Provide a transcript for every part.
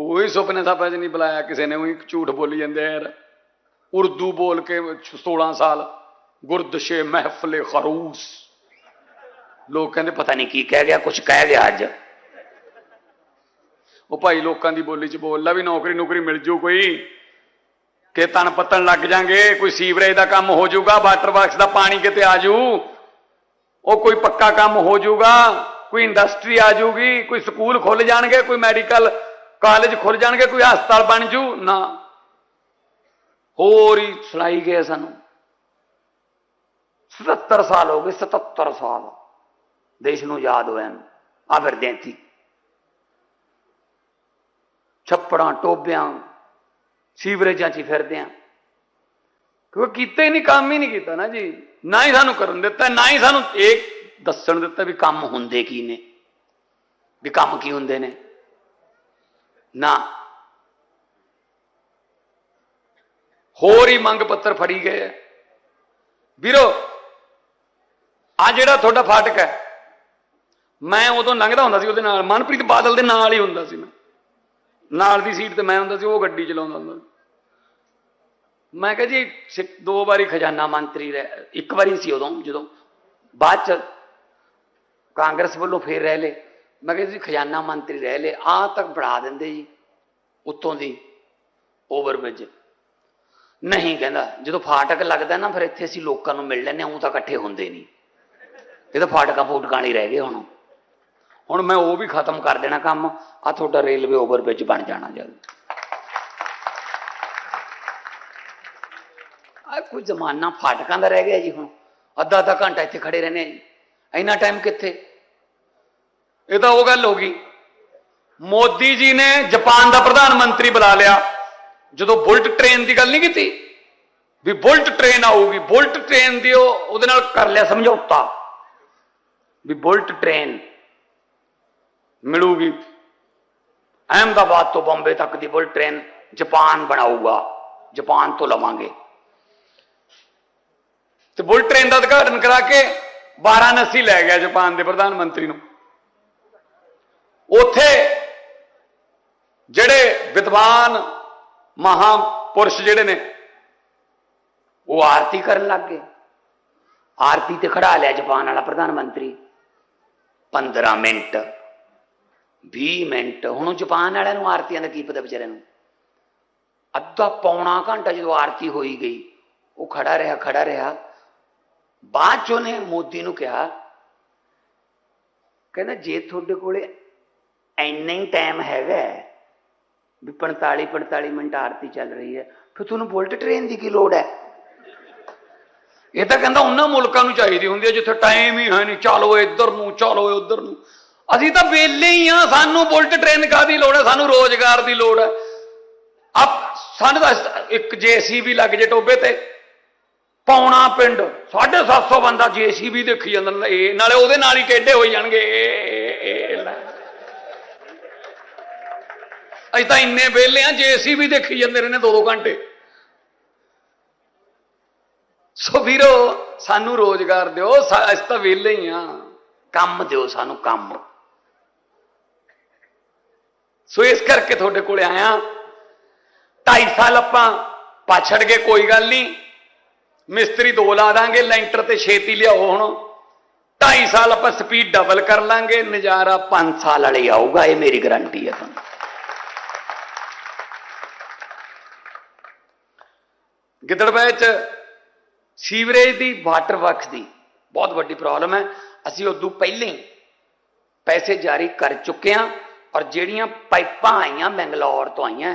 ਕੋਈ ਸੁਪਨੇ ਸਾਪਾਂ 'ਚ ਨਹੀਂ ਬੁਲਾਇਆ ਕਿਸੇ ਨੇ, ਉਹੀ ਝੂਠ ਬੋਲੀ ਜਾਂਦੇ ਯਾਰ। ਉਰਦੂ ਬੋਲ ਕੇ 16 ਸਾਲ ਗੁਰਦਸ਼ੇ ਮਹਿਫਲੇ ਖਰੂਸ। ਲੋਕ ਕਹਿੰਦੇ ਪਤਾ ਨਹੀਂ ਕੀ ਕਹਿ ਗਿਆ ਕੁਝ ਕਹਿ ਗਿਆ ਅੱਜ। ਉਹ ਭਾਈ ਲੋਕਾਂ ਦੀ ਬੋਲੀ 'ਚ ਬੋਲਦਾ ਵੀ ਨੌਕਰੀ ਨੌਕਰੀ ਮਿਲ ਜੂ ਕੋਈ। ਕਿ ਤਨ ਪੱਤਣ ਲੱਗ ਜਾਗੇ ਕੋਈ ਸੀਵਰੇਜ ਦਾ ਕੰਮ ਹੋ ਜਾਊਗਾ, ਵਾਟਰ ਵਰਕਸ ਦਾ ਪਾਣੀ ਕਿਤੇ ਆ ਜੂ। ਉਹ ਕੋਈ ਪੱਕਾ ਕੰਮ ਹੋ ਜਾਊਗਾ, ਕੋਈ ਇੰਡਸਟਰੀ ਆ ਜਾਊਗੀ ਕੋਈ ਸਕੂਲ ਖੁੱਲ ਜਾਣਗੇ, ਕੋਈ ਮੈਡੀਕਲ ਕਾਲਜ ਖੁੱਲ ਜਾਣਗੇ, ਕੋਈ ਹਸਪਤਾਲ ਬਣ ਜੂ? ਨਾ। ਹੋਰ ਹੀ ਸੁਣਾਈ ਗਏ ਸਾਨੂੰ। 77 ਸਾਲ ਹੋ ਗਏ 77 ਸਾਲ। ਦੇਸ਼ ਨੂੰ ਯਾਦ ਹੋਇਆ ਨੂੰ ਆ ਫਿਰ ਹਾਂ ਛੱਪੜਾਂ, ਟੋਬਿਆਂ, ਸੀਵਰੇਜਾਂ 'ਚ ਹੀ ਫਿਰਦੇ ਆ। ਕਿਉਂਕਿ ਕੀਤੇ ਹੀ ਨਹੀਂ, ਕੰਮ ਹੀ ਨਹੀਂ ਕੀਤਾ ਨਾ ਜੀ। ਨਾ ਹੀ ਸਾਨੂੰ ਕਰਨ ਦਿੱਤਾ, ਨਾ ਹੀ ਸਾਨੂੰ ਇਹ ਦੱਸਣ ਦਿੱਤਾ ਵੀ ਕੰਮ ਹੁੰਦੇ ਕੀ ਨੇ। ਵੀ ਕੰਮ ਕੀ ਹੁੰਦੇ ਨੇ। ਨਾ। ਹੋਰ ਹੀ ਮੰਗ ਪੱਤਰ ਫੜੀ ਗਏ ਆ। ਵੀਰੋ, ਆ ਜਿਹੜਾ ਤੁਹਾਡਾ ਫਾਟਕ ਹੈ ਮੈਂ ਉਦੋਂ ਲੰਘਦਾ ਹੁੰਦਾ ਸੀ ਉਹਦੇ ਨਾਲ, ਮਨਪ੍ਰੀਤ ਬਾਦਲ ਦੇ ਨਾਲ ਹੀ ਹੁੰਦਾ ਸੀ ਮੈਂ। ਨਾਲ ਦੀ ਸੀਟ ਤੇ ਮੈਂ ਹੁੰਦਾ ਸੀ, ਉਹ ਗੱਡੀ ਚਲਾਉਂਦਾ ਹੁੰਦਾ ਸੀ। ਮੈਂ ਕਿਹਾ ਜੀ ਸਿ- ਦੋ ਵਾਰੀ ਖਜ਼ਾਨਾ ਮੰਤਰੀ ਰਹਿ, ਇੱਕ ਵਾਰੀ ਸੀ ਉਦੋਂ, ਜਦੋਂ ਬਾਅਦ ਚ ਕਾਂਗਰਸ ਵੱਲੋਂ ਫੇਰ ਰਹਿ ਲੇ ਮੈਂ ਕਿਹਾ ਜੀ ਖਜ਼ਾਨਾ ਮੰਤਰੀ ਰਹਿ ਲੇ ਆ ਤੱਕ ਬੜਾ ਦਿੰਦੇ ਜੀ, ਉੱਤੋਂ ਦੀ ਓਵਰਬ੍ਰਿਜ। ਨਹੀਂ ਕਹਿੰਦਾ, ਜਦੋਂ ਫਾਟਕ ਲੱਗਦਾ ਨਾ ਫਿਰ ਇੱਥੇ ਅਸੀਂ ਲੋਕਾਂ ਨੂੰ ਮਿਲ ਲੈਂਦੇ ਹਾਂ ਉਹ ਤਾਂ ਇਕੱਠੇ ਹੁੰਦੇ ਨਹੀਂ। ਇਹ ਤਾਂ ਫਾਟਕਾਂ ਫੂਟਕਾਂ ਲਈ ਰਹਿ ਗਏ ਹੁਣ। ਹੁਣ ਮੈਂ ਉਹ ਵੀ ਖਤਮ ਕਰ ਦੇਣਾ ਕੰਮ ਆ ਤੁਹਾਡਾ ਰੇਲਵੇ ਓਵਰਬ੍ਰਿਜ ਬਣ ਜਾਣਾ ਜਲਦ। ਆ ਕੋਈ ਜ਼ਮਾਨਾ ਫਾਟਕਾਂ ਦਾ ਰਹਿ ਗਿਆ ਜੀ ਹੁਣ। ਅੱਧਾ ਅੱਧਾ ਘੰਟਾ ਇੱਥੇ ਖੜੇ ਰਹਿੰਦੇ ਜੀ। ਇੰਨਾ ਟਾਈਮ ਕਿੱਥੇ? ਇਹ ਤਾਂ ਉਹ ਗੱਲ ਹੋ ਗਈ। ਮੋਦੀ ਜੀ ਨੇ ਜਾਪਾਨ ਦਾ ਪ੍ਰਧਾਨ ਮੰਤਰੀ ਬੁਲਾ ਲਿਆ। ਜਦੋਂ ਬੁਲਟ ਟ੍ਰੇਨ ਦੀ ਗੱਲ ਨਹੀਂ ਕੀਤੀ? ਵੀ ਬੁਲਟ ਟ੍ਰੇਨ ਆਊਗੀ, ਬੁਲਟ ਟ੍ਰੇਨ ਦੀ ਉਹ ਉਹਦੇ ਨਾਲ ਕਰ ਲਿਆ ਸਮਝੌਤਾ। ਵੀ ਬੁਲਟ ਟ੍ਰੇਨ ਮਿਲੂਗੀ। ਅਹਿਮਦਾਬਾਦ ਤੋਂ ਬੰਬੇ ਤੱਕ ਦੀ ਬੁਲਟ ਟ੍ਰੇਨ ਜਾਪਾਨ ਬਣਾਊਗਾ। ਜਾਪਾਨ ਤੋਂ ਲਵਾਂਗੇ। ਤੇ ਬੁਲਟ ਟ੍ਰੇਨ ਦਾ ਉਦਘਾਟਨ ਕਰਾ ਕੇ ਵਾਰਾਣਸੀ ਲੈ ਗਿਆ ਜਾਪਾਨ ਦੇ ਪ੍ਰਧਾਨ ਮੰਤਰੀ ਨੂੰ। ਉੱਥੇ ਜਿਹੜੇ ਵਿਦਵਾਨ ਮਹਾਪੁਰਸ਼ ਜਿਹੜੇ ਨੇ, ਉਹ ਆਰਤੀ ਕਰਨ ਲੱਗ ਗਏ। ਆਰਤੀ ਤੇ ਖੜਾ ਲਿਆ ਜਾਪਾਨ ਵਾਲਾ ਪ੍ਰਧਾਨ ਮੰਤਰੀ। 15 ਮਿੰਟ 20 ਮਿੰਟ, ਹੁਣ ਉਹ ਜਾਪਾਨ ਵਾਲਿਆਂ ਨੂੰ ਆਰਤੀਆਂ ਦਾ ਕੀ ਪਤਾ ਵਿਚਾਰਿਆਂ ਨੂੰ? ਅੱਧਾ ਪੌਣਾ ਘੰਟਾ ਜਦੋਂ ਆਰਤੀ ਹੋਈ ਗਈ, ਉਹ ਖੜਾ ਰਿਹਾ ਖੜਾ ਰਿਹਾ। ਬਾਅਦ ਚ ਉਹਨੇ ਮੋਦੀ ਨੂੰ ਕਿਹਾ, ਕਹਿੰਦਾ ਜੇ ਤੁਹਾਡੇ ਕੋਲੇ ਇੰਨਾ ਹੀ ਟਾਈਮ ਹੈਗਾ ਵੀ 45 45 ਮਿੰਟ ਆਰਤੀ ਚੱਲ ਰਹੀ ਹੈ ਫਿਰ ਤੁਹਾਨੂੰ ਬੁਲਟ ਟ੍ਰੇਨ ਦੀ ਕੀ ਲੋੜ ਹੈ ਇਹ ਤਾਂ ਕਹਿੰਦਾ ਉਹਨਾਂ ਮੁਲਕਾਂ ਨੂੰ ਚਾਹੀਦੀ ਹੁੰਦੀ ਹੈ ਜਿੱਥੇ ਟਾਈਮ ਹੀ ਹੈ ਨਹੀਂ ਚਲੋ ਇੱਧਰ ਨੂੰ ਚਲੋ ਉੱਧਰ ਨੂੰ ਅਸੀਂ ਤਾਂ ਵਿਹਲੇ ਹੀ ਆ ਸਾਨੂੰ ਬੁਲਟ ਟ੍ਰੇਨ ਕਾਦੀ ਲੋੜ ਹੈ ਸਾਨੂੰ ਰੋਜ਼ਗਾਰ ਦੀ ਲੋੜ ਹੈ ਆਪ ਸਾਨੂੰ ਤਾਂ ਇੱਕ ਜੀਸੀਬੀ ਲੱਗ ਜੇ ਟੋਬੇ ਤੇ ਪੌਣਾ ਪਿੰਡ 750 ਬੰਦਾ ਜੀਸੀਬੀ ਦੇਖੀ ਜਾਂਦਾ ਇਹ ਨਾਲੇ ਉਹਦੇ ਨਾਲ ਹੀ ਟੇਢੇ ਹੋਈ ਜਾਣਗੇ ਅਸੀਂ ਤਾਂ ਇੰਨੇ ਵਿਹਲੇ ਆ ਵੀ ਦੇਖੀ ਜਾਂਦੇ ਰਹਿੰਦੇ ਦੋ ਦੋ ਘੰਟੇ। ਸੋ ਵੀਰੋ, ਸਾਨੂੰ ਰੋਜ਼ਗਾਰ ਦਿਓ ਅਸੀਂ ਤਾਂ ਵਿਹਲੇ ਹੀ ਆ। ਕੰਮ ਦਿਓ ਸਾਨੂੰ, ਕੰਮ। ਸੋ ਇਸ ਕਰਕੇ ਤੁਹਾਡੇ ਕੋਲੇ ਆਇਆ। 2.5 ਸਾਲ ਆਪਾਂ ਪਾਛੜ ਗਏ, ਕੋਈ ਗੱਲ ਨਹੀਂ। ਮਿਸਤਰੀ ਦੋ ਲਾ ਦਾਂਗੇ, ਲੈਂਟਰ ਤੇ ਛੇਤੀ ਲਿਆਓ ਹੁਣ। 2.5 ਸਾਲ ਆਪਾਂ ਸਪੀਡ ਡਬਲ ਕਰ ਲਾਂਗੇ, ਨਜ਼ਾਰਾ 5 ਸਾਲ ਵਾਲੇ ਆਊਗਾ, ਇਹ ਮੇਰੀ ਗਾਰੰਟੀ ਹੈ ਤੁਹਾਨੂੰ। ਗਿੱਦੜਬਾਹ ਚ ਸੀਵਰੇਜ ਦੀ, ਵਾਟਰ ਵਰਕਸ ਦੀ ਬਹੁਤ ਵੱਡੀ ਪ੍ਰੋਬਲਮ ਹੈ। ਅਸੀਂ ਉਦੋਂ ਪਹਿਲਾਂ ਹੀ ਪੈਸੇ ਜਾਰੀ ਕਰ ਚੁੱਕੇ ਹਾਂ ਔਰ ਜਿਹੜੀਆਂ ਪਾਈਪਾਂ ਆਈਆਂ ਬੰਗਲੌਰ ਤੋਂ ਆਈਆਂ,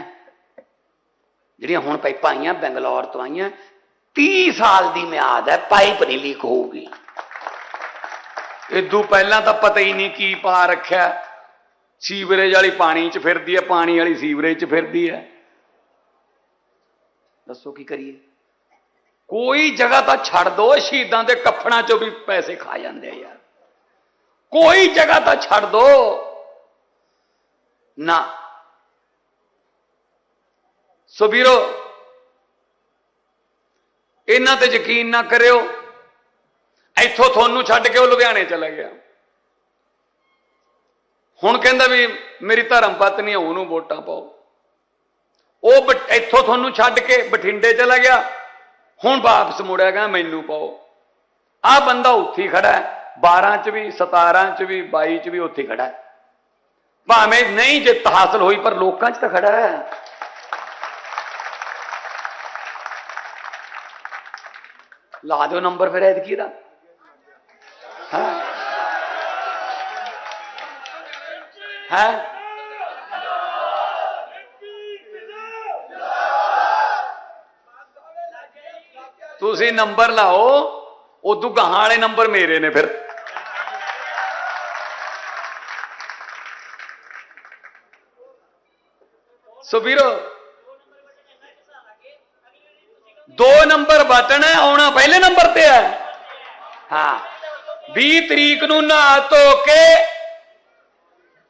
ਜਿਹੜੀਆਂ ਹੁਣ ਪਾਈਪਾਂ ਆਈਆਂ ਬੰਗਲੌਰ ਤੋਂ ਆਈਆਂ 30 ਸਾਲ ਦੀ ਮਿਆਦ ਹੈ, ਪਾਈਪ ਨਹੀਂ ਲੀਕ ਹੋਊਗੀ ਇਦੋਂ ਪਹਿਲਾਂ ਤਾਂ ਪਤਾ ਹੀ ਨਹੀਂ ਕੀ ਪਾ ਰੱਖਿਆ। ਸੀਵਰੇਜ ਵਾਲੀ ਪਾਣੀ 'ਚ ਫਿਰਦੀ ਹੈ, ਪਾਣੀ ਵਾਲੀ ਸੀਵਰੇਜ 'ਚ ਫਿਰਦੀ ਹੈ। ਦੱਸੋ ਕੀ ਕਰੀਏ? ਕੋਈ ਜਗ੍ਹਾ ਤਾਂ ਛੱਡ ਦੋ, ਸ਼ਹੀਦਾਂ ਦੇ ਕਫਨਾਂ 'ਚੋਂ ਵੀ ਪੈਸੇ ਖਾ ਜਾਂਦੇ ਆ ਯਾਰ। ਕੋਈ ਜਗ੍ਹਾ ਤਾਂ ਛੱਡ ਦੋ। ਨਾ। ਸੋ ਵੀਰੋ, ਇਹਨਾਂ ਤੇ ਯਕੀਨ ਨਾ ਕਰਿਓ। ਇੱਥੋਂ ਤੁਹਾਨੂੰ ਛੱਡ ਕੇ ਉਹ ਲੁਧਿਆਣੇ ਚਲਾ ਗਿਆ। ਹੁਣ ਕਹਿੰਦਾ ਵੀ ਮੇਰੀ ਧਰਮ ਪਤਨੀ ਉਹਨੂੰ ਵੋਟਾਂ ਪਾਓ। ਉਹ ਬਟ- ਇੱਥੋਂ ਤੁਹਾਨੂੰ ਛੱਡ ਕੇ ਬਠਿੰਡੇ ਚਲਾ ਗਿਆ। ਹੁਣ ਵਾਪਸ ਮੁੜਿਆ ਗਿਆ, ਮੈਨੂੰ ਪਾਓ ਆ ਬੰਦਾ ਉੱਥੇ ਖੜਾ ਹੈ 12 ਚ ਵੀ 17 ਚ ਵੀ 22 ਚ ਵੀ ਉੱਥੇ ਖੜਾ ਹੈ। ਭਾਵੇਂ ਨਹੀਂ ਜਿੱਤ ਹਾਸਲ ਹੋਈ, ਪਰ ਲੋਕਾਂ 'ਚ ਤਾਂ ਖੜਾ ਹੈ। ਲਾ ਦਿਓ ਨੰਬਰ ਫਿਰ ਐਤਕੀ ਦਾ। ਹਾਂ? ਹੈ? ਤੁਸੀਂ ਨੰਬਰ ਲਾਓ, ਉਦੋਂ ਗਾਹਾਂ ਵਾਲੇ ਨੰਬਰ ਮੇਰੇ ਨੇ ਫਿਰ। ਸੋ ਵੀਰੋ, ਦੋ ਨੰਬਰ ਬਟਨ ਹੈ ਆਉਣਾ ਪਹਿਲੇ ਨੰਬਰ ਤੇ ਹੈ। ਹਾਂ 20 ਤਰੀਕ ਨੂੰ ਨਹਾ ਧੋ ਕੇ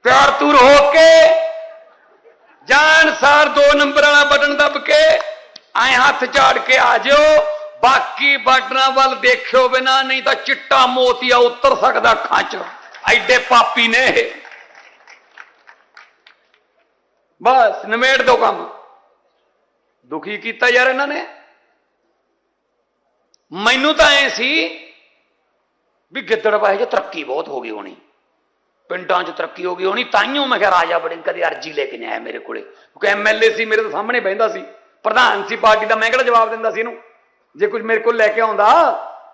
ਪਿਆਰ ਤੁਰ ਹੋ ਕੇ, ਜਾਣ ਸਾਰ ਦੋ ਨੰਬਰ ਵਾਲਾ ਬਟਨ ਦੱਬ ਕੇ, ਐ ਹੱਥ ਝਾੜ ਕੇ ਆ ਜਿਓ। ਬਾਕੀ ਬਟਨਾਂ ਵੱਲ ਦੇਖਿਓ ਬਿਨਾ, ਨਹੀਂ ਤਾਂ ਚਿੱਟਾ ਮੋਤੀਆ ਉਤਰ ਸਕਦਾ ਅੱਖਾਂ 'ਚ। ਐਡੇ ਪਾਪੀ ਨੇ ਇਹ। ਬਸ, ਨਿਮੇੜ ਦੋ ਕੰਮ। ਦੁਖੀ ਕੀਤਾ ਯਾਰ ਇਹਨਾਂ ਨੇ। ਮੈਨੂੰ ਤਾਂ ਐ ਸੀ ਵੀ ਗਿੱਦੜਬਾਹੇ 'ਚ ਤਰੱਕੀ ਬਹੁਤ ਹੋ ਗਈ ਹੋਣੀ। ਪਿੰਡਾਂ 'ਚ ਤਰੱਕੀ ਹੋ ਗਈ ਹੋਣੀ ਤਾਈਓ ਮੈਂ ਕਿਹਾ ਰਾਜਾ ਬੜੇ ਕਦੇ ਅਰਜੀ ਲੈ ਕੇ ਨਹੀਂ ਆਇਆ ਮੇਰੇ ਕੋਲੇ। ਕਿਉਂਕਿ ਐਮਐਲਏ ਸੀ ਮੇਰੇ ਤੋਂ ਸਾਹਮਣੇ ਬਹਿੰਦਾ ਸੀ। ਪ੍ਰਧਾਨ ਸੀ ਪਾਰਟੀ ਦਾ, ਮੈਂ ਕਿਹੜਾ ਜਵਾਬ ਦਿੰਦਾ ਸੀ ਇਹਨੂੰ? ਜੇ ਕੁਝ ਮੇਰੇ ਕੋਲ ਲੈ ਕੇ ਆਉਂਦਾ,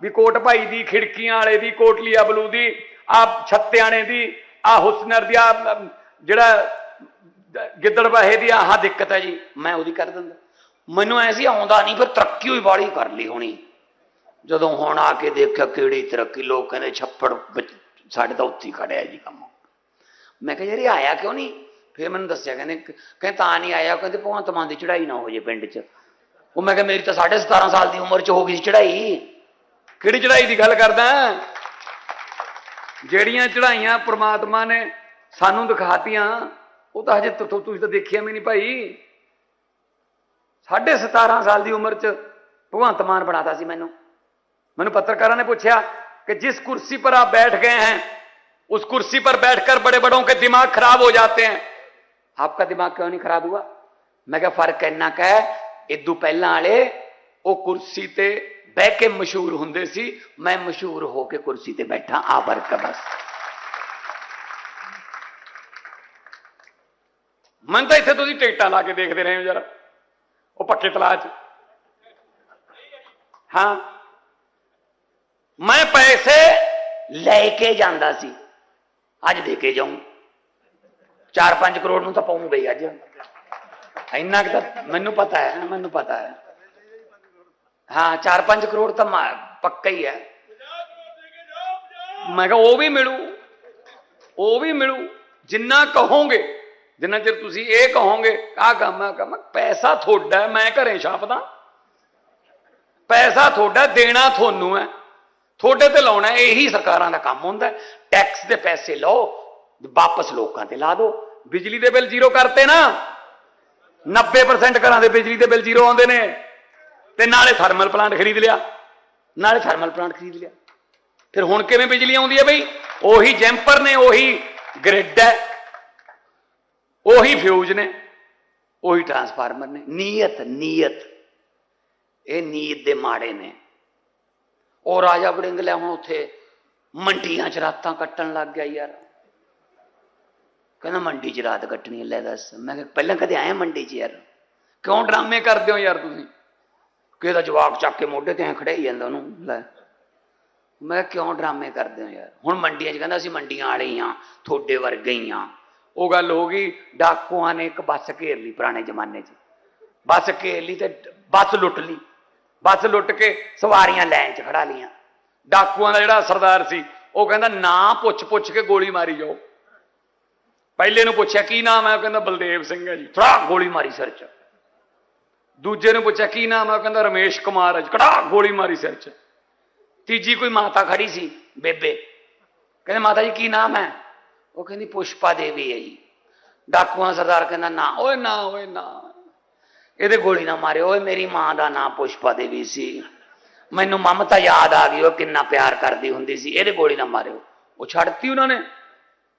ਵੀ ਕੋਟ ਭਾਈ ਦੀ, ਖਿੜਕੀਆਂ ਵਾਲੇ ਦੀ ਕੋਟਲੀ ਅਬਲੂ ਦੀ, ਆ ਛੱਤਿਆਣੇ ਦੀ, ਆ ਹੁਸਨਰ ਦੀ, ਆ ਜਿਹੜਾ ਗਿੱਦੜਬਾਹੇ ਦੀ, ਆਹ ਦਿੱਕਤ ਹੈ ਜੀ, ਮੈਂ ਉਹਦੀ ਕਰ ਦਿੰਦਾ। ਮੈਨੂੰ ਐ ਸੀ, ਆਉਂਦਾ ਨਹੀਂ, ਫਿਰ ਤਰੱਕੀ ਹੋਈ ਬਾੜੀ ਕਰ ਲਈ ਹੋਣੀ। ਜਦੋਂ ਹੁਣ ਆ ਕੇ ਦੇਖਿਆ ਕਿਹੜੀ ਤਰੱਕੀ, ਲੋਕ ਕਹਿੰਦੇ ਛੱਪੜ ਸਾਡੇ ਤਾਂ ਉੱਥੇ ਖੜਿਆ ਜੀ ਕੰਮ। ਮੈਂ ਕਿਹਾ ਯਾਰ ਆਇਆ ਕਿਉਂ ਨਹੀਂ? ਫਿਰ ਮੈਨੂੰ ਦੱਸਿਆ, ਕਹਿੰਦੇ ਕਹਿੰਦੇ ਤਾਂ ਨਹੀਂ ਆਇਆ, ਕਹਿੰਦੇ ਭਗਵੰਤ ਮਾਨ ਦੀ ਚੜਾਈ ਨਾ ਹੋ ਜੇ ਪਿੰਡ 'ਚ। ਉਹ ਮੈਂ ਕਿਹਾ ਮੇਰੀ ਤਾਂ 17.5 ਸਾਲ ਦੀ ਉਮਰ 'ਚ ਹੋ ਗਈ ਸੀ ਚੜਾਈ ਕਿਹੜੀ ਚੜਾਈ ਦੀ ਗੱਲ ਕਰਦਾ ਜਿਹੜੀਆਂ ਚੜਾਈਆਂ ਪ੍ਰਮਾਤਮਾ ਨੇ ਸਾਨੂੰ ਦਿਖਾਤੀਆਂ ਉਹ ਤਾਂ ਹਜੇ ਤੁ- ਤੁ- ਤੁਸੀਂ ਤਾਂ ਦੇਖਿਆ ਵੀ ਨਹੀਂ ਭਾਈ 17.5 ਸਾਲ ਦੀ ਉਮਰ 'ਚ ਭਗਵੰਤ ਮਾਨ ਬਣਾਤਾ ਸੀ ਮੈਨੂੰ मैंने पत्रकारों ने पूछा कि जिस कुर्सी पर आप बैठ गए हैं उस कुर्सी पर बैठकर बड़े बड़ों के दिमाग खराब हो जाते हैं आपका दिमाग क्यों नहीं खराब हुआ मैं क्या फर्क ਇੰਨਾ ਕਾ ਹੈ ਇਦੋਂ ਪਹਿਲਾਂ ਵਾਲੇ ਉਹ ਕੁਰਸੀ ਤੇ ਬਹਿ ਕੇ ਮਸ਼ਹੂਰ ਹੁੰਦੇ ਸੀ, ਮੈਂ ਮਸ਼ਹੂਰ ਹੋ ਕੇ ਕੁਰਸੀ ਤੇ ਬੈਠਾ, ਆ ਫ਼ਰਕ ਬਸ। ਮਨ ਤਾਂ ਇੱਥੇ ਤੁਸੀਂ ਟਿਕਟਾਂ ਲਾ ਕੇ ਦੇਖਦੇ ਰਹੇ ਹੋ ਯਾਰ ਉਹ ਪੱਕੇ ਤਲਾਅ 'ਚ। ਹਾਂ। ਮੈਂ ਪੈਸੇ ਲੈ ਕੇ ਜਾਂਦਾ ਸੀ। ਅੱਜ ਦੇ ਕੇ ਜਾਉਂ 4-5 ਕਰੋੜ ਨੂੰ ਤਾਂ ਪਾਉਂਗਾ ਬਈ ਅੱਜ। ਇੰਨਾ ਕੁ ਤਾਂ ਮੈਨੂੰ ਪਤਾ ਹੈ, ਮੈਨੂੰ ਪਤਾ ਹੈ। ਹਾਂ 4-5 ਕਰੋੜ ਤਾਂ ਮਾ- ਪੱਕਾ ਹੀ ਹੈ। ਮੈਂ ਕਿਹਾ, ਉਹ ਵੀ ਮਿਲੂ, ਉਹ ਵੀ ਮਿਲੂ, ਜਿੰਨਾ ਕਹੋਗੇ, ਜਿੰਨਾ ਚਿਰ ਤੁਸੀਂ ਇਹ ਕਹੋਗੇ, ਆਹ ਕੰਮ ਆ ਕੰਮ, ਪੈਸਾ ਤੁਹਾਡਾ ਮੈਂ ਘਰੇ ਛਾਪਦਾ। ਪੈਸਾ ਤੁਹਾਡਾ, ਦੇਣਾ ਤੁਹਾਨੂੰ ਹੈ। ਤੁਹਾਡੇ ਤੇ ਲਾਉਣਾ ਇਹੀ ਸਰਕਾਰਾਂ ਦਾ ਕੰਮ ਹੁੰਦਾ ਟੈਕਸ ਦੇ ਪੈਸੇ ਲਓ, ਵਾਪਸ ਲੋਕਾਂ ਤੇ ਲਾ ਦਿਓ। ਬਿਜਲੀ ਦੇ ਬਿੱਲ ਜ਼ੀਰੋ ਕਰਤੇ ਨਾ। 90% ਘਰਾਂ ਦੇ ਬਿਜਲੀ ਦੇ ਬਿੱਲ ਜ਼ੀਰੋ ਆਉਂਦੇ ਨੇ। ਤੇ ਨਾਲੇ ਥਰਮਲ ਪਲਾਂਟ ਖਰੀਦ ਲਿਆ। ਨਾਲੇ ਥਰਮਲ ਪਲਾਂਟ ਖਰੀਦ ਲਿਆ। ਫਿਰ ਹੁਣ ਕਿਵੇਂ ਬਿਜਲੀ ਆਉਂਦੀ ਹੈ ਬਈ? ਉਹੀ ਜੈਂਪਰ ਨੇ, ਉਹੀ ਗ੍ਰਿਡ ਹੈ। ਉਹੀ ਫਿਊਜ਼ ਨੇ। ਉਹੀ ਟਰਾਂਸਫਾਰਮਰ ਨੇ। ਨੀਅਤ ਨੀਅਤ। ਇਹ ਨੀਅਤ ਦੇ ਮਾੜੇ ਨੇ। ਉਹ ਰਾਜਾ ਵੜਿੰਗ ਲੈ ਹੁਣ ਉੱਥੇ ਮੰਡੀਆਂ 'ਚ ਰਾਤਾਂ ਕੱਟਣ ਲੱਗ ਗਿਆ ਯਾਰ। ਕਹਿੰਦਾ ਮੰਡੀ 'ਚ ਰਾਤ ਕੱਟਣੀ ਲੈ ਦੱਸ। ਮੈਂ ਕਿਹਾ ਪਹਿਲਾਂ ਕਦੇ ਆਇਆ ਮੰਡੀ 'ਚ ਯਾਰ? ਕਿਉਂ ਡਰਾਮੇ ਕਰਦੇ ਹੋ ਯਾਰ ਤੁਸੀਂ? ਕਿਸੇ ਦਾ ਜਵਾਕ ਚੱਕ ਕੇ ਮੋਢੇ ਤੇ ਐ ਖੜੇ ਹੀ ਜਾਂਦਾ ਉਹਨੂੰ, ਲੈ। ਮੈਂ ਕਿਹਾ ਕਿਉਂ ਡਰਾਮੇ ਕਰਦੇ ਹੋ ਯਾਰ? ਹੁਣ ਮੰਡੀਆਂ 'ਚ ਕਹਿੰਦਾ ਅਸੀਂ ਮੰਡੀਆਂ ਵਾਲੇ ਹੀ ਆ ਤੁਹਾਡੇ ਵਰਗੇ ਹੀ ਆ ਉਹ ਗੱਲ ਹੋ ਗਈ, ਡਾਕੂਆਂ ਨੇ ਇੱਕ ਬੱਸ ਘੇਰ ਲਈ ਪੁਰਾਣੇ ਜ਼ਮਾਨੇ 'ਚ। ਬੱਸ ਘੇਰ ਲਈ ਤੇ ਬੱਸ ਲੁੱਟ ਲਈ। ਬੱਸ ਲੁੱਟ ਕੇ ਸਵਾਰੀਆਂ ਲੈਣ 'ਚ ਖੜਾ ਲੀਆਂ ਡਾਕੂਆਂ ਦਾ ਜਿਹੜਾ ਸਰਦਾਰ ਸੀ, ਉਹ ਕਹਿੰਦਾ ਨਾ ਪੁੱਛ ਪੁੱਛ ਕੇ ਗੋਲੀ ਮਾਰੀ ਜਾਓ। ਪਹਿਲੇ ਨੂੰ ਪੁੱਛਿਆ, ਕੀ ਨਾਮ ਹੈ? ਉਹ ਕਹਿੰਦਾ ਬਲਦੇਵ ਸਿੰਘ ਹੈ ਜੀ। ਥੜਾ ਗੋਲੀ ਮਾਰੀ ਸਿਰ 'ਚ। ਦੂਜੇ ਨੂੰ ਪੁੱਛਿਆ, ਕੀ ਨਾਮ ਹੈ? ਉਹ ਕਹਿੰਦਾ ਰਮੇਸ਼ ਕੁਮਾਰ ਹੈ ਕੜਾ ਗੋਲੀ ਮਾਰੀ ਸਿਰ 'ਚ। ਤੀਜੀ ਕੋਈ ਮਾਤਾ ਖੜੀ ਸੀ, ਬੇਬੇ। ਕਹਿੰਦੇ, ਮਾਤਾ ਜੀ, ਕੀ ਨਾਮ ਹੈ? ਉਹ ਕਹਿੰਦੀ, ਪੁਸ਼ਪਾ ਦੇਵੀ ਹੈ ਜੀ। ਡਾਕੂਆਂ ਸਰਦਾਰ ਕਹਿੰਦਾ, ਨਾ, ਓਏ ਨਾ ਓਏ, ਨਾ। ਇਹਦੇ ਗੋਲੀ ਨਾ ਮਾਰਿਓ। ਓਏ, ਮੇਰੀ ਮਾਂ ਦਾ ਨਾਂ ਪੁਸ਼ਪਾ ਦੇਵੀ ਸੀ। ਮੈਨੂੰ ਮਮਤਾ ਯਾਦ ਆ ਗਈ, ਉਹ ਕਿੰਨਾ ਪਿਆਰ ਕਰਦੀ ਹੁੰਦੀ ਸੀ। ਇਹਦੇ ਗੋਲੀ ਨਾ ਮਾਰਿਓ। ਉਹ ਛੱਡਤੀ ਉਹਨਾਂ ਨੇ।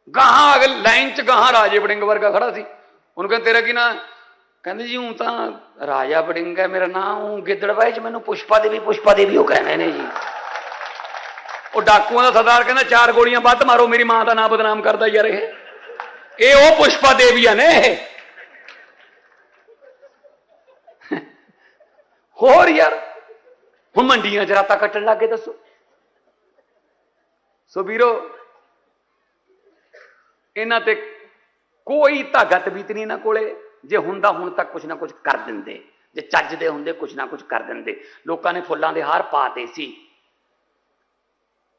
ਗਾਹਾਂ ਅਗਲ ਲਾਈਨ ਚ ਗਾਹਾਂ ਰਾਜੇ ਵੜਿੰਗ ਵਰਗਾ ਖੜਾ ਸੀ। ਉਹਨੂੰ ਕਹਿੰਦੇ, ਤੇਰਾ ਕੀ ਨਾਂ? ਕਹਿੰਦੇ ਜੀ ਹੂੰ ਤਾਂ ਰਾਜਾ ਵੜਿੰਗ ਹੈ, ਮੇਰਾ ਨਾਂ ਹੂੰ ਗਿੱਦੜਬਾਈ ਚ ਮੈਨੂੰ ਪੁਸ਼ਪਾ ਦੇਵੀ ਪੁਸ਼ਪਾ ਦੇਵੀ ਉਹ ਕਹਿੰਦੇ ਨੇ ਜੀ। ਉਹ ਡਾਕੂਆਂ ਦਾ ਸਰਦਾਰ ਕਹਿੰਦਾ, ਚਾਰ ਗੋਲੀਆਂ ਵੱਧ ਮਾਰੋ, ਮੇਰੀ ਮਾਂ ਦਾ ਨਾਂ ਬਦਨਾਮ ਕਰਦਾ ਯਾਰ ਇਹ। ਇਹ ਉਹ ਪੁਸ਼ਪਾ ਦੇਵੀਆਂ ਨੇ ਇਹ। ਹੋਰ ਯਾਰ, ਹੁਣ ਮੰਡੀਆਂ 'ਚ ਰਾਤਾਂ ਕੱਟਣ ਲੱਗੇ ਦੱਸੋ। ਸੋ ਵੀਰੋ ਇਹਨਾਂ ਤੇ ਕੋਈ ਤਾਕਤ ਵੀ ਨਹੀਂ ਇਹਨਾਂ ਕੋਲੇ। ਜੇ ਹੁੰਦਾ ਹੁਣ ਤੱਕ ਕੁਛ ਨਾ ਕੁਛ ਕਰ ਦਿੰਦੇ। ਜੇ ਚੱਜ ਦੇ ਹੁੰਦੇ ਕੁਛ ਨਾ ਕੁਛ ਕਰ ਦਿੰਦੇ। ਲੋਕਾਂ ਨੇ ਫੁੱਲਾਂ ਦੇ ਹਾਰ ਪਾਤੇ ਸੀ।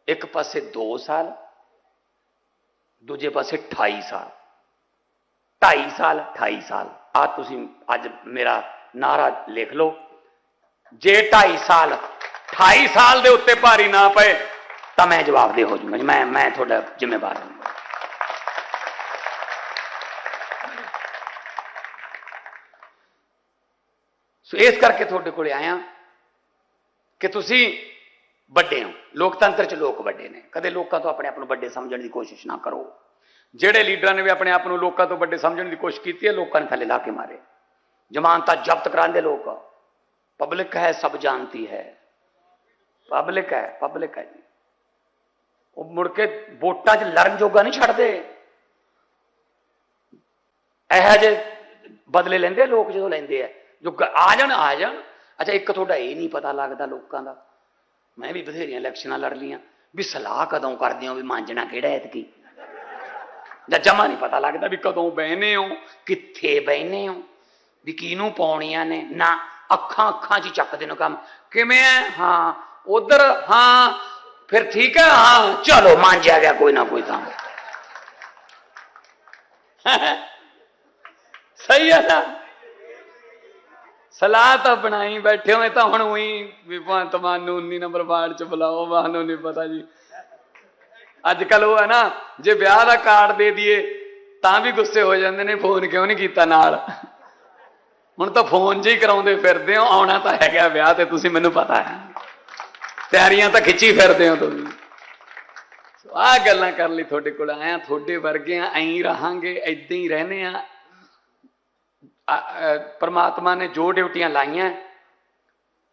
ਇੱਕ ਪਾਸੇ 2 ਸਾਲ ਦੂਜੇ ਪਾਸੇ 28 ਸਾਲ। 2.5 ਸਾਲ 28 ਸਾਲ। ਆ ਤੁਸੀਂ ਅੱਜ ਮੇਰਾ ਨਾਰਾ ਲਿਖ ਲਓ। ਜੇ 2.5 ਸਾਲ 28 ਸਾਲ ਦੇ ਉੱਤੇ ਭਾਰੀ ਨਾ ਪਏ ਤਾਂ ਮੈਂ ਜਵਾਬ ਦੇ ਹੋ ਜਾਊਂਗਾ ਜੀ, ਮੈਂ ਮੈਂ ਤੁਹਾਡਾ ਜ਼ਿੰਮੇਵਾਰ ਹਾਂ। ਸੋ ਇਸ ਕਰਕੇ ਤੁਹਾਡੇ ਕੋਲੇ ਆਇਆ ਕਿ ਤੁਸੀਂ ਵੱਡੇ ਹੋ। ਲੋਕਤੰਤਰ ਚ ਲੋਕ ਵੱਡੇ ਨੇ। ਕਦੇ ਲੋਕਾਂ ਤੋਂ ਆਪਣੇ ਆਪ ਨੂੰ ਵੱਡੇ ਸਮਝਣ ਦੀ ਕੋਸ਼ਿਸ਼ ਨਾ ਕਰੋ। ਜਿਹੜੇ ਲੀਡਰਾਂ ਨੇ ਵੀ ਆਪਣੇ ਆਪ ਨੂੰ ਲੋਕਾਂ ਤੋਂ ਵੱਡੇ ਸਮਝਣ ਦੀ ਕੋਸ਼ਿਸ਼ ਕੀਤੀ ਹੈ, ਲੋਕਾਂ ਨੇ ਥੱਲੇ ਲਾ ਕੇ ਮਾਰੇ। ਜ਼ਮਾਨਤਾਂ ਜ਼ਬਤ ਕਰਾਉਂਦੇ ਲੋਕ ਪਬਲਿਕ ਹੈ, ਸਭ ਜਾਣਤੀ ਹੈ। ਪਬਲਿਕ ਹੈ ਪਬਲਿਕ ਹੈ ਜੀ। ਉਹ ਮੁੜ ਕੇ ਵੋਟਾਂ 'ਚ ਲੜਨ ਜੋਗਾ ਨਹੀਂ ਛੱਡਦੇ। ਇਹੋ ਜਿਹੇ ਬਦਲੇ ਲੈਂਦੇ ਲੋਕ ਜਦੋਂ ਲੈਂਦੇ ਆ। ਜੋ ਆ ਜਾਣ ਆ ਜਾਣ। ਅੱਛਾ, ਇੱਕ ਤੁਹਾਡਾ ਇਹ ਨਹੀਂ ਪਤਾ ਲੱਗਦਾ ਲੋਕਾਂ ਦਾ। ਮੈਂ ਵੀ ਬਥੇਰੀਆਂ ਇਲੈਕਸ਼ਨਾਂ ਲੜ ਲੀਆਂ ਵੀ ਸਲਾਹ ਕਦੋਂ ਕਰਦੇ ਹੋ ਵੀ ਮਾਂਜਣਾ ਕਿਹੜਾ ਐਤਕੀ? ਜਾਂ ਜਮਾ ਨਹੀਂ ਪਤਾ ਲੱਗਦਾ ਵੀ ਕਦੋਂ ਬਹਿਨੇ ਹੋ, ਕਿੱਥੇ ਬਹਿਨੇ ਹੋ, ਵੀ ਕਿਹਨੂੰ ਪਾਉਣੀਆਂ ਨੇ। ਨਾ, ਅੱਖਾਂ ਅੱਖਾਂ 'ਚ ਹੀ ਚੱਕਦੇ ਨੇ ਕੰਮ। ਕਿਵੇਂ ਹੈ ਹਾਂ, ਉਧਰ, ਹਾਂ, ਫਿਰ ਠੀਕ ਹੈ ਹਾਂ, ਚਲੋ, ਮਾਂਜਿਆ ਗਿਆ ਕੋਈ ਨਾ ਕੋਈ ਤਾਂ। ਸਹੀ ਹੈ ਨਾ? ਸਲਾਹ ਤਾਂ ਬਣਾਈ, ਬੈਠੇ ਹੋਏ ਤਾਂ ਹੁਣ ਉਹੀ ਵੀ ਭਗਵੰਤ ਮਾਨ ਨੂੰ 19 ਨੰਬਰ ਵਾਰਡ ਚ ਬੁਲਾਓ, ਮਾਨੂੰ ਨਹੀਂ ਪਤਾ ਜੀ। ਅੱਜ ਕੱਲ ਉਹ ਹੈ ਨਾ, ਜੇ ਵਿਆਹ ਦਾ ਕਾਰਡ ਦੇ ਦਈਏ, ਤਾਂ ਵੀ ਗੁੱਸੇ ਹੋ ਜਾਂਦੇ ਨੇ, ਫੋਨ ਕਿਉਂ ਨਹੀਂ ਕੀਤਾ ਨਾਲ? ਹੁਣ ਤਾਂ ਫੋਨ 'ਚ ਕਰਾਉਂਦੇ ਫਿਰਦੇ ਹੋ, ਆਉਣਾ ਤਾਂ ਹੈਗਾ ਵਿਆਹ ਤੇ, ਤੁਸੀਂ ਮੈਨੂੰ ਪਤਾ ਹੈ। ਤਿਆਰੀਆਂ ਤਾਂ ਖਿੱਚੀ ਫਿਰਦੇ ਹੋ ਤੁਸੀਂ। ਸੋ ਆਹ ਗੱਲਾਂ ਕਰਨ ਲਈ ਤੁਹਾਡੇ ਕੋਲ ਆਇਆ ਤੁਹਾਡੇ ਵਰਗੇ ਆ, ਐਂ ਰਹਾਂਗੇ ਐਦਾਂ ਹੀ ਰਹਨੇ ਆ ਪਰਮਾਤਮਾ ਨੇ ਜੋ ਡਿਊਟੀਆਂ ਲਾਈਆਂ,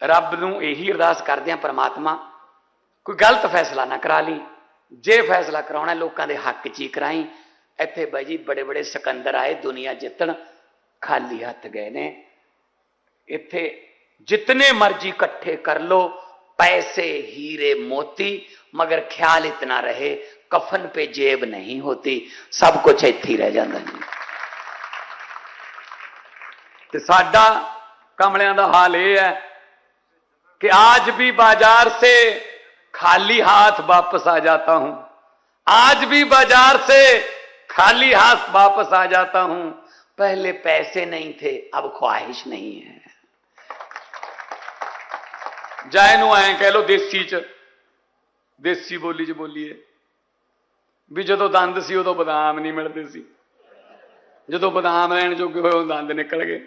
ਰੱਬ ਨੂੰ ਇਹੀ ਅਰਦਾਸ ਕਰਦੇ ਆ, ਪਰਮਾਤਮਾ, ਕੋਈ ਗਲਤ ਫੈਸਲਾ ਨਾ ਕਰਾ ਲਈ। ਜੇ ਫੈਸਲਾ ਕਰਾਉਣਾ, ਲੋਕਾਂ ਦੇ ਹੱਕ 'ਚ ਹੀ ਕਰਾਈ। ਇੱਥੇ ਬਾਈ ਜੀ ਬੜੇ ਬੜੇ ਸਿਕੰਦਰ ਆਏ, ਦੁਨੀਆ ਜਿੱਤਣ, ਖਾਲੀ ਹੱਥ ਗਏ ਨੇ। ਇੱਥੇ ਜਿੰਨੇ ਮਰਜ਼ੀ ਇਕੱਠੇ ਕਰ ਲੋ, ਪੈਸੇ, ਹੀਰੇ, ਮੋਤੀ, ਮਗਰ ਖਿਆਲ ਇਤਨਾ ਰਹੇ, ਕਫਨ ਪੇ ਜੇਬ ਨਹੀਂ ਹੋਤੀ, ਸਭ ਕੁਝ ਇੱਥੇ ਰਹਿ ਜਾਂਦਾ ਜੀ। ਤੇ ਸਾਡਾ ਕਮਲਿਆਂ ਦਾ ਹਾਲ ਇਹ ਹੈ कि आज भी बाजार से खाली हाथ वापस आ जाता हूं आज भी बाजार से खाली हाथ वापस आ जाता हूं पहले पैसे नहीं थे अब ख्वाहिश नहीं है ਜਾਏ ਨੂੰ ਐਂ ਕਹਿ ਲੋ ਦੇਸੀ ਚ ਦੇਸੀ ਬੋਲੀ ਚ ਬੋਲੀਏ ਵੀ ਜਦੋਂ ਦੰਦ ਸੀ ਉਦੋਂ ਬਦਾਮ ਨਹੀਂ ਮਿਲਦੇ ਸੀ ਜਦੋਂ ਬਦਾਮ ਲੈਣ ਜੋਗੇ ਹੋਏ ਉਹ ਦੰਦ ਨਿਕਲ ਗਏ